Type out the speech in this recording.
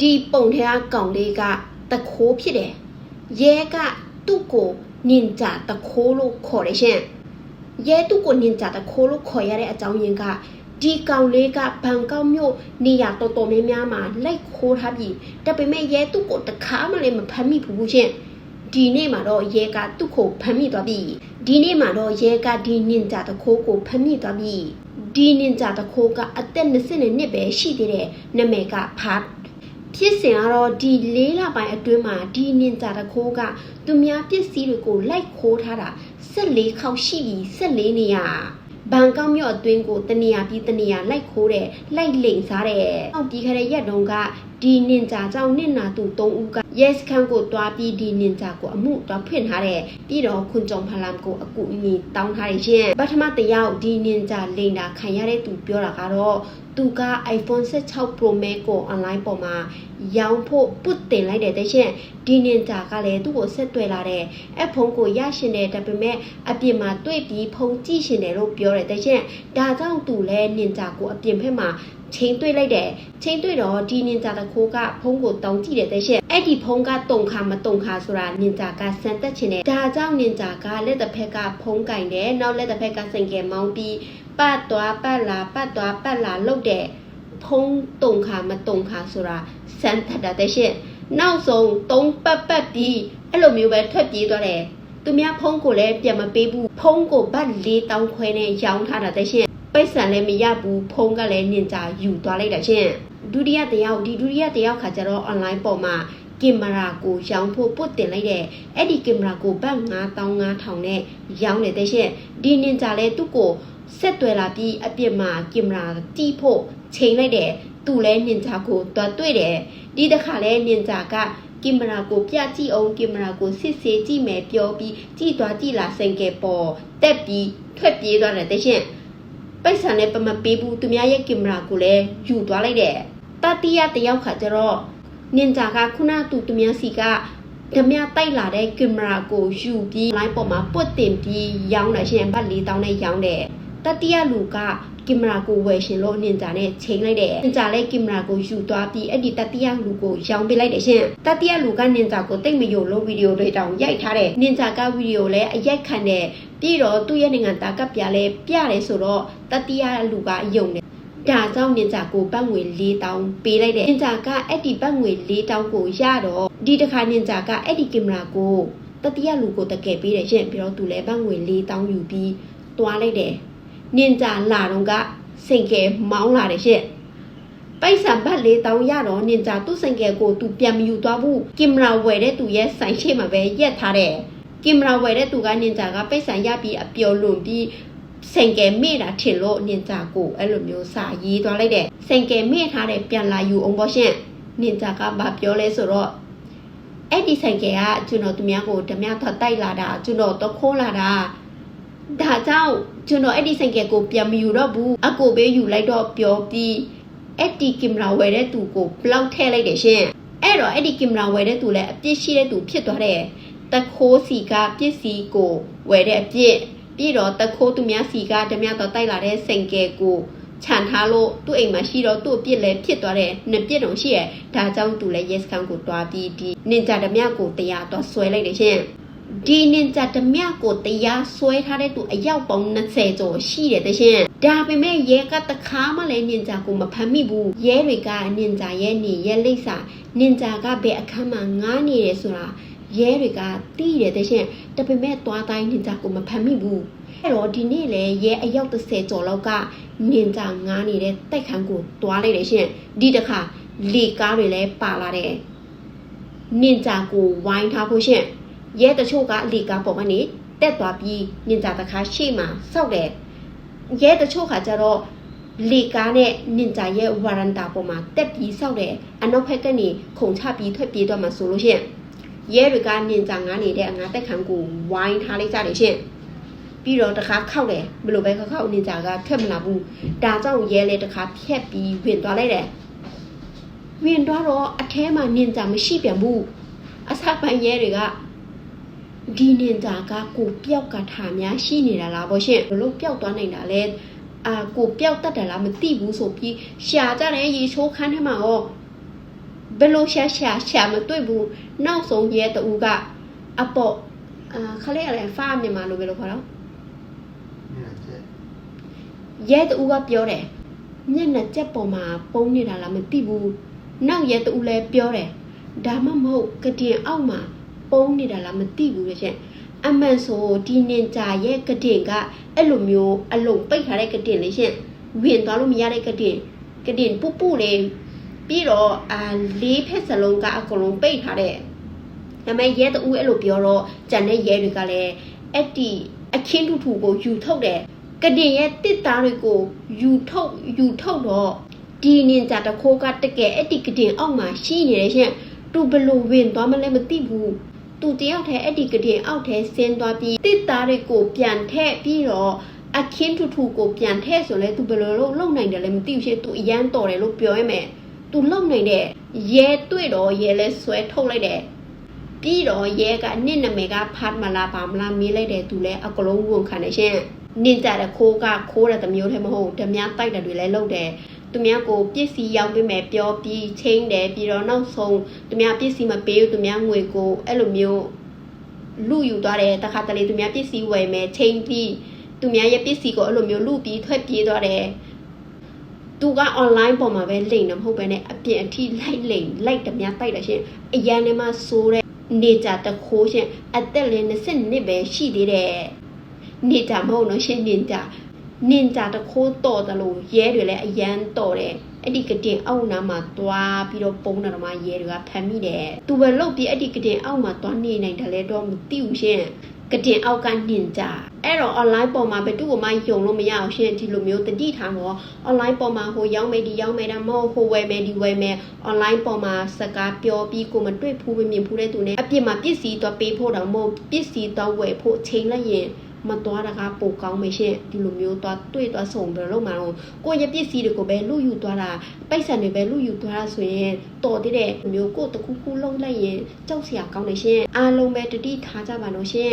ဒီပုံထဲကကောင်လေးကတခိုးဖြစ်တယ်ရဲကသူ့ကိုနင်ဂျာတခိုးလို့ခေါ်တယ်ရှင်ရဲသူ့ကိုနင်ဂျာတခိုးလို့ခေါ်ရတဲ့အကြောင်းရင်းကဒီကောင်လေးကဘန်ကောက်မြို့နေရာတော်တော်များများမှာလိုက်ခိုးထားပြီးဒါပေမဲ့ရဲသူ့ကိုတခါမှလည်းမဖမ်းမိဘူးရှင်ဒီနေ့မှာတော့ရဲကသူ့ကိုဖမ်းမိသွားပြီဒီနေ့မှာတော့ရဲကဒီနင်ဂျာတခိုးကိုဖမ်းမိသွားပြီဒီနင်ဂျာတခိုးကအသက်20နှစ်ပဲရှိသေးတယ်နာမည်ကဖား ဖြစ်စဉ်ကတော့ဒီလေးလပိုင်းအတွင်းမှာဒီနင်ဂျာတခိုးကသူများပစ္စည်းတွေကိုလိုက်ခိုးထားတာ14ခေါက်ရှိပြီ14နေရဘန်ကောက်မြို့အတွင်းကိုတနေရာပြီးတနေရာလိုက်ခိုးတယ်လိုက်လိန်စားတယ်။နောက်ပြီးခတဲ့ရက်တုန်းက ဒီနင်ဂျာကြောင့်နစ်နာသူ3ဦးက yes ခန်းကိုတွားပြီးဒီနင်ဂျာကိုအမှုတွားဖွင့်ထားတယ်။ပြီးတော့ခွန်ကြုံဖလမ်ကိုအကူအညီတောင်းထားတယ်ရှင်။ပထမတယောက်ဒီနင်ဂျာလိန်တာခံရတဲ့သူပြောတာကတော့သူက iPhone 16 Pro Max ကို online ပေါ်မှာရောင်းဖို့ပုတ်တင်လိုက်တဲ့တဲ့ရှင်ဒီနင်ဂျာကလည်းသူ့ကိုဆက်တွေ့လာတဲ့အဖုန်းကိုရရှင်တယ်ဒါပေမဲ့အပြင်မှာတွေ့ပြီးဖုန်းကြည့်ရှင်တယ်လို့ပြောတယ်တဲ့ရှင်ဒါကြောင့်သူလည်းနင်ဂျာကိုအပြင်ဘက်မှာ ချိန်တွေ့လိုက်တယ်ချိန်တွေ့တော့ဒီနင်ဂျာတခိုးကဖုန်းကိုတောင်းကြည့်တယ်တဲ့ရှင်အဲ့ဒီဖုန်းကတုံခါမတုံခါဆိုတာနင်ဂျာကစမ်းတက်ချင်တယ်ဒါကြောင့်နင်ဂျာကလက်တစ်ဖက်ကဖုန်းကင်တယ်နောက်လက်တစ်ဖက်ကစင်ကယ်မောင်းပြီးပတ်သွားပတ်လာပတ်သွားပတ်လာလုပ်တဲ့ဖုံးတုံခါမတုံခါဆိုတာစမ်းထပ်တာတဲ့ရှင့်နောက်ဆုံးသုံးပတ်ပတ်ပြီးအဲ့လိုမျိုးပဲထွက်ပြေးသွားတယ်သူများဖုံးကိုလည်းပြန်မပေးဘူးဖုံးကိုဘတ်၄တောင်းခွဲနဲ့ရောင်းထားတာတဲ့ရှင့် ပိတ်ဆန်လည်းမရဘူးဖုံးကလည်းနင်ကြာယူသွားလိုက်တာရှင့်ဒုတိယတယောက်ဒီဒုတိယတယောက်ခါကျတော့ online ပေါ်မှာကင်မရာကိုရောင်းဖို့ပုတ်တင်လိုက်တဲ့အဲ့ဒီကင်မရာကိုဘတ်9500နဲ့ရောင်းတယ်တဲ့ရှင့်ဒီနင်ကြာလည်းသူ့ကိုဆက်သွယ်လာပြီးအပြစ်မှာကင်မရာတီးဖို့ချိန်လိုက်တယ်သူလည်းနင်ဂျာကိုတွားတွေ့တယ်ဒီတစ်ခါလဲနင်ဂျာကကင်မရာကိုပြကြည့်အောင်ကင်မရာကိုစစ်ဆေးကြည့်မယ်ပြောပြီးကြည့်သွားကြည့်လာစိန်ကဲပေါ်တက်ပြီးထွက်ပြေးသွားတယ်တဲ့ရှင် ပိတ်ဆန်လည်းပမပေးဘူးသူများရဲ့ကင်မရာကိုလည်းယူသွားလိုက်တယ်တတိယတယောက်ခါကျတော့နင်ဂျာကခုနသူသူများစီကဓမြတိုက်လာတဲ့ကင်မရာကိုယူပြီး line ပေါ်မှာပွတ်တင်ပြီးရောင်းတယ်ရှင်ဘတ်၄တောင်းနဲ့ရောင်းတယ်တတိယလူက ကင်မရာကိုဝယ်ရှင်လို့နင်ဂျာနဲ့ချိန်လိုက်တယ်နင်ဂျာလည်းကင်မရာကိုယူသွားပြီးအဲ့ဒီတတိယလူကိုရောင်းပေးလိုက်တယ်ရှင်တတိယလူကနင်ဂျာကိုတိတ်မယုံလို့ဗီဒီယိုတွေတောင်ရိုက်ထားတယ်နင်ဂျာကဗီဒီယိုလည်းအရိုက်ခံတယ်ပြီးတော့သူ့ရဲ့နိုင်ငံသားကပြလဲပြတယ်ဆိုတော့တတိယလူကယုံတယ်ဒါကြောင့်နင်ဂျာကိုပတ်ငွေ၄တောင်းပေးလိုက်တယ်နင်ဂျာကအဲ့ဒီပတ်ငွေ၄တောင်းကိုရတော့ဒီတစ်ခါနင်ဂျာကအဲ့ဒီကင်မရာကိုတတိယလူကိုတကယ်ပေးတယ်ရှင်ပြီးတော့သူလည်းပတ်ငွေ၄တောင်းယူပြီးတွားလိုက်တယ် နင်ဂျာလာတော့ကစိန်ကဲမောင်းလာတယ်ရှင့်ပိုက်ဆံဘတ်လေးတောင်းရတော့နင်ဂျာသူ့စိန်ကဲကိုသူပြန်မယူသွားဘူးကင်မရာဝယ်တဲ့သူရဲ့ဆိုင်ရှိမှာပဲရက်ထားတယ်ကင်မရာဝယ်တဲ့သူကနင်ဂျာကပိုက်ဆံရပြီးအပျော်လွန်ပြီးစိန်ကဲမေ့တာထင်လို့နင်ဂျာကိုအဲ့လိုမျိုးစာရေးသွားလိုက်တယ်စိန်ကဲမေ့ထားတဲ့ပြန်လာယူအောင်ပေါ့ရှင့်နင်ဂျာကဘာပြောလဲဆိုတော့အဲ့ဒီဆိုင်ကဲကကျွန်တော်သူများကိုဓမြထတိုက်လာတာကျွန်တော်တော့ခိုးလာတာ ဒါကြောင့်ကျွန်တော်အဲ့ဒီဆိုင်ကယ်ကိုပြန်မယူတော့ဘူးအကိုပဲယူလိုက်တော့ပြောပြီးအဲ့ဒီကင်မရာဝယ်တဲ့သူကိုဘလောက်ထည့်လိုက်တယ်ရှင်အဲ့တော့အဲ့ဒီကင်မရာဝယ်တဲ့သူလည်းအပြစ်ရှိတဲ့သူဖြစ်သွားတယ်တခိုးစီကပစ္စည်းကိုဝယ်တဲ့အပြစ်ပြီးတော့တခိုးသူများစီကဓမြတော့တိုက်လာတဲ့ဆိုင်ကယ်ကိုခြံထားလို့သူ့အိမ်မှာရှိတော့သူ့အပြစ်လည်းဖြစ်သွားတယ်နှစ်ပြစ်တုံရှိရဒါကြောင့်သူလည်း yes ကန်ကိုတွားပြီးဒီနင်ဂျာဓမြကိုတရားတော့ဆွဲလိုက်တယ်ရှင် ဒီနင်ဂျာဓမြကိုတရားဆွဲထားတဲ့သူအယောက်ပေါင်း20ကျော်ရှိတယ်တရှင်ဒါပေမဲ့ရဲကတခါမှလည်းနင်ဂျာကိုမဖမ်းမိဘူးရဲတွေကနင်ဂျာရဲ့နေရဲလိပ်စာနင်ဂျာကဘယ်အခန်းမှာငားနေတယ်ဆိုတာရဲတွေကတီးတယ်တရှင်ဒါပေမဲ့တွားတိုင်းနင်ဂျာကိုမဖမ်းမိဘူးအဲ့တော့ဒီနေ့လေရဲအယောက်30ကျော်လောက်ကနင်ဂျာငားနေတဲ့တိုက်ခန်းကိုတွားလိုက်တယ်ရှင်ဒီတခါလေကားတွေလည်းပါလာတယ်နင်ဂျာကိုဝိုင်းထားဖို့ရှင် ရဲတချို့ကလေကားပေါ်ကနေတက်သွားပြီးနင်ဂျာတခါရှေ့မှာစောက်တယ်ရဲတချို့ခါကျတော့လေကားနဲ့နင်ဂျာရဲ့ဝါရန်တာပေါ်မှာတက်ပြီးစောက်တယ်အနောက်ဘက်ကနေခုန်ချပြီးထွက်ပြေးတော့မှဆိုလို့ရှင်ရဲတွေကနင်ဂျာငားနေတဲ့အငါတက်ခံကိုဝိုင်းထားလိုက်ကြတယ်ရှင်ပြီးတော့တခါခောက်တယ်ဘယ်လိုပဲခောက်ခောက်နင်ဂျာကထွက်မလာဘူးဒါကြောင့်ရဲလေတခါဖြက်ပြီးဝင်သွားလိုက်တယ်ဝင်သွားတော့အထဲမှာနင်ဂျာမရှိပြန်ဘူးအစပိုင်းရဲတွေက ဒီနင်ဂျာကကိုပျောက်ကထားများရှိနေတာလားဗောရှင်ဘလို့ပျောက်သွားနိုင်တာလဲအာကိုပျောက်တတ်တယ်လားမသိဘူးဆိုပြီးရှာကြတယ်ရေချိုးခန်းထဲမှာရောဘယ်လိုရှာရှာရှာမတွေ့ဘူးနောက်ဆုံးရဲတူကအပေါ့အာခလေးရလဲဖားမြန်မာလိုပဲလို့ခေါ်တော့မျက်ချက်ရဲတူကပြောတယ်မျက်နှာကြက်ပေါ်မှာပုံနေတာလားမသိဘူးနောက်ရဲတူလည်းပြောတယ်ဒါမှမဟုတ်ကတင်အောက်မှာ ပုံနေတာလားမသိဘူးလေရှင်အမှန်ဆိုဒီနင်ဂျာရဲ့ကတင်ကအဲ့လိုမျိုးအလုံးပိတ်ထားတဲ့ကတင်လေရှင်ဝင်သွားလို့မရတဲ့ကတင်ကတင်ပူပူလေးပြီးတော့အာလေးဖက်စလုံးကအကုန်လုံးပိတ်ထားတဲ့ဒါပေမဲ့ရဲတူအဲ့လိုပြောတော့ဂျန်တဲ့ရဲတွေကလည်းအဲ့ဒီအခင်းထူထူကိုယူထုတ်တယ်ကတင်ရဲ့တစ်သားတွေကိုယူထုတ်ယူထုတ်တော့ဒီနင်ဂျာတခိုးကတကယ်အဲ့ဒီကတင်အောက်မှာရှိနေတယ်ရှင်သူဘလို့ဝင်သွားမလဲမသိဘူး သူတယောက်တည်းအဲ့ဒီကတင်အောက်ထဲဆင်းသွားပြီးတစ်သားတွေကိုပြန်ထည့်ပြီးတော့အခင်းထူထူကိုပြန်ထည့်ဆိုလဲသူဘယ်လိုလုပ်လုပ်နိုင်တယ်လဲမသိဘူးရှင်သူအရန်တော်တယ်လို့ပြောရမယ်သူလုံနိုင်တဲ့ရဲတွေ့တော့ရဲလဲဆွဲထုတ်လိုက်တယ်ပြီးတော့ရဲကနင့်နာမည်ကဖတ်မလားပါမလားမေးလိုက်တယ်သူလဲအကလုံးဝန်ခံတယ်ရှင်နင်ကြတဲ့ခိုးကခိုးတဲ့တစ်မျိုးတည်းမဟုတ်ဓမြတိုက်တဲ့တွေလည်းလုပ်တယ် သူများကိုပစ္စည်းရောက်ပေးမယ်ပြောပြီးချင်းတယ်ပြီးတော့နောက်ဆုံးသူများပစ္စည်းမပေးဘူးသူများငွေကိုအဲ့လိုမျိုးလူယူသွားတယ်တခါတလေသူများပစ္စည်းဝယ်မယ်ချင်းပြီးသူများရဲ့ပစ္စည်းကိုအဲ့လိုမျိုးလူပြီးထွက်ပြေးသွားတယ်သူက online ပေါ်မှာပဲလိမ့်နေမဟုတ်ပဲနဲ့အပြင်အထိလိုက်လိမ့်လိုက်ဓမြတိုက်တယ်ရှင်အရန်ထဲမှာဆိုးတဲ့နေကြတခိုးရှင်အသက်လည်း20နှစ်ပဲရှိသေးတယ်နေကြမဟုတ်နော်ရှင်နင်ကြ နင်ကြတခိုးတော်တယ်လို့ရဲတွေလည်းအရန်တော်တယ်အဲ့ဒီကတင်အောက်နားမှာတွားပြီးတော့ပုံးတယ်တော့မှရဲတွေကဖမ်းမိတယ်သူပဲလုတ်ပြီးအဲ့ဒီကတင်အောက်မှာတွားနေနိုင်တယ်လဲတော့မသိဘူးရှင်ကတင်အောက်ကနင်ကြအဲ့တော့ online ပေါ်မှာဘယ်သူ့ကိုမှယုံလို့မရအောင်ရှင်ဒီလိုမျိုးတတိထားတော့ online ပေါ်မှာဟိုရောက်မယ်ဒီရောက်မယ်ဒါမဟုတ်ဟိုဝယ်မယ်ဒီဝယ်မယ် online ပေါ်မှာစကားပြောပြီးကိုမတွေ့ဘူးမမြင်ဘူးတဲ့သူနဲ့အပြစ်မှာပစ္စည်းတော့ပေးဖို့တော့မဟုတ်ပစ္စည်းတော့ဝယ်ဖို့ချိန်လိုက်ရင် မသွားတာကပိုကောင်းမယ်ရှင်ဒီလိုမျိုးသွားတွေ့သွားဆုံပြီးတော့လုံးမအောင်ကိုယ့်ရဲ့ပစ္စည်းတွေကိုပဲလူယူသွားတာပိုက်ဆံတွေပဲလူယူသွားတာဆိုရင်တော်သေးတဲ့မျိုးကိုယ့်တစ်ခုခုလုံးလိုက်ရင်ကြောက်စရာကောင်းတယ်ရှင်အားလုံးပဲတတိထားကြပါလို့ရှင်